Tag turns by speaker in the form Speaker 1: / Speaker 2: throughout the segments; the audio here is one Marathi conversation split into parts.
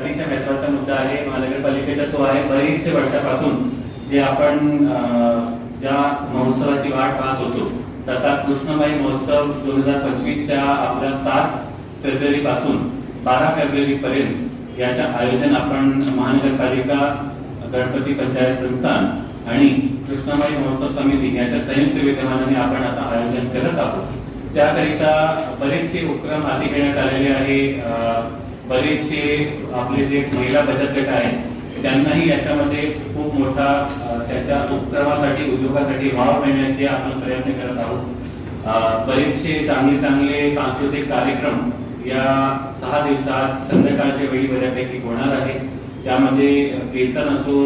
Speaker 1: अतिशय महत्त्वाचा मुद्दा आहे. महानगरपालिकेचा तो आहे. बरीचशे वर्षापासून जे आपण ज्या महोत्सवाची वाट पाहत होतो तसा कृष्णबाई महोत्सव दोन हजार पंचवीसच्या आपल्या सात फेब्रुवारी पासून बारा फेब्रुवारी पर्यंत याचं आयोजन आपण महानगरपालिका गणपती पंचायत संस्थान आणि कृष्णबाई महोत्सव समिती याच्या संयुक्त विद्यमानाने आपण आता आयोजन करत आहोत. त्याकरिता बरेचसे उपक्रम हाती घेण्यात आलेले आहे. अं, बरेचसे आपले जे महिला बचत गट आहेत त्यांनाही याच्यामध्ये खूप मोठा त्याच्या उपक्रमासाठी उद्योगासाठी वाव मिळण्याचे आपण प्रयत्न करत आहोत. बरेचसे चांगले चांगले सांस्कृतिक कार्यक्रम या सहा दिवसात संध्याकाळच्या वेळी बऱ्यापैकी होणार आहे त्यामध्ये कीर्तन असो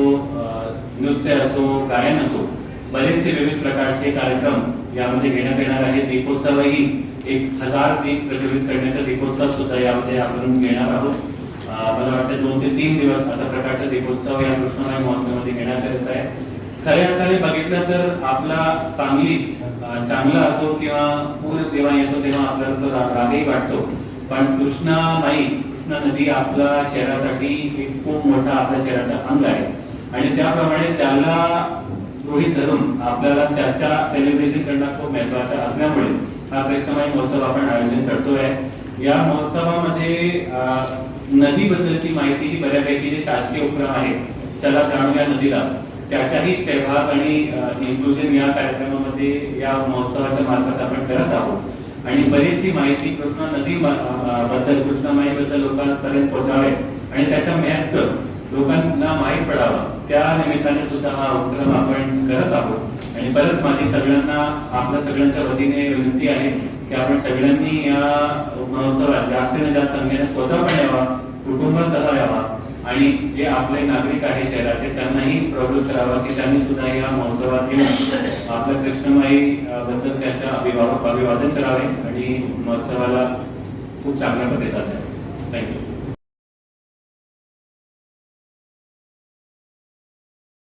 Speaker 1: नृत्य असो गायन असो बरेचसे विविध प्रकारचे कार्यक्रम यामध्ये घेण्यात येणार आहे दीपोत्सवही एक हजार दीप प्रज्वलित करण्याचा दीपोत्सव सुद्धा यामध्ये आपण घेणार आहोत. मला वाटतं दोन ते तीन दिवस अशा प्रकारचा दीपोत्सव या कृष्णमय महोत्सवामध्ये घेण्यात येत आहे. खऱ्या अर्थाने बघितलं तर आपला सांगली चांगला असो किंवा पूर जेव्हा येतो तेव्हा आपल्याला तो रागही वाटतो. पण कृष्णामाई कृष्णा नदी आपल्या शहरासाठी एक खूप मोठा आपल्या शहराचा अंग आहे. आणि त्याप्रमाणे त्याला गृहित धरून आपल्याला त्याच्या सेलिब्रेशन करणं खूप महत्वाचं असल्यामुळे हा कृष्णमाई महोत्सव आपण आयोजन करतोय. या महोत्सवामध्ये नदीबद्दलची माहिती ही बऱ्यापैकी जे शासकीय उपक्रम आहेत चला जाणूया नदीला. त्याचाही सहभाग आणि इन्क्लुजन या कार्यक्रमामध्ये या महोत्सवाच्या मार्फत आपण करत आहोत. आणि बरीचशी माहिती कृष्णा नदी बद्दल कृष्णामाई बद्दल लोकांपर्यंत पोहोचावे आणि त्याचं महत्त्व लोकांना माहीत पडावं. त्या निमित्ताने सुद्धा हा उपक्रम आपण करत आहोत. आणि परत माझी सगळ्यांना आपल्या सगळ्यांच्या वतीने विनंती आहे की आपण सगळ्यांनी या महोत्सवात जास्तीत जास्त संख्येने स्वतः पण यावा कुटुंबासह यावा. आणि जे आपले नागरिक आहे शहराचे त्यांनाही प्रवृत्त करावा की त्यांनी सुद्धा या महोत्सवात येऊन आपल्या कृष्णमाई बद्दल त्याच्या अभिभावक अभिवादन करावे आणि महोत्सवाला खूप चांगल्या प्रतिसाद द्यावा. थँक्यू